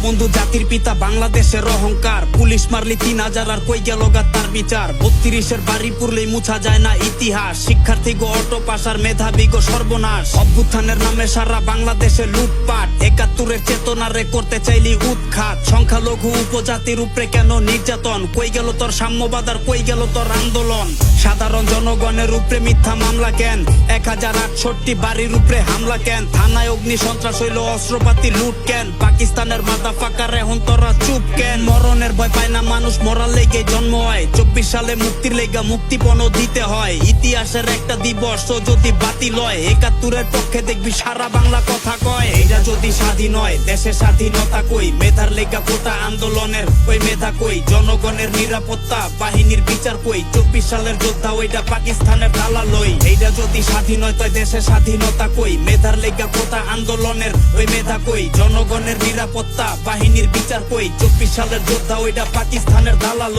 বঙ্গবন্ধু জাতির পিতা বাংলাদেশের অহংকার। পুলিশ মারলি তিন হাজার আর কই গেল তার বিচার। বত্রিশের বাড়ি পুরলেই মুছা যায় না ইতিহাস। শিক্ষার্থী গো অটো পাশার মেধাবী গো সর্বনাশ। অভ্যুত্থানের নামে সারা বাংলাদেশে লুটপাট। একাত্তরের চেতনারে করতে চাইলি উৎখাত। সংখ্যালঘু উপজাতির উপরে কেন নির্যাতন? কই গেল তোর সাম্যবাদ আর কই গেল তোর আন্দোলন? সাধারণ জনগণের উপরে মিথ্যা মামলা কেন? এক হাজার আটষট্টি বাড়ির উপরে হামলা কেন? থানায় অগ্নি সন্ত্রাস হইল, অস্ত্রপাতি লুট কেন? পাকিস্তানের মাথা ফাঁকার এখন তোরা চুপ কেন? মরণের ভয় পায় না, মানুষ মরার লেগে জন্ম হয়। চব্বিশ সালে মুক্তির লেগা মুক্তিপণ দিতে হয়। ইতিহাসের একটা দিবস ও যদি বাতিল হয়, একাত্তরের পক্ষে দেখবি সারা বাংলা কথা কয়। এটা যদি স্বাধীন হয়, দেশের স্বাধীনতা কই? মেধার লেগা কোটা আন্দোলনের ওই মেধা কই? জনগণের নিরাপত্তা, বাহিনীর বিচার কই? চব্বিশ সালের যোদ্ধা ওইটা পাকিস্তানের দালাল লই এইটা যদি স্বাধীন হয়, তাই দেশের স্বাধীনতা কই? মেধার লেগা কোটা আন্দোলনের ওই মেধা কই? জনগণের নিরাপত্তা, বাহিনীর বিচার কই? চব্বিশ সালের যোদ্ধা ওইটা পাকিস্তানের দালাল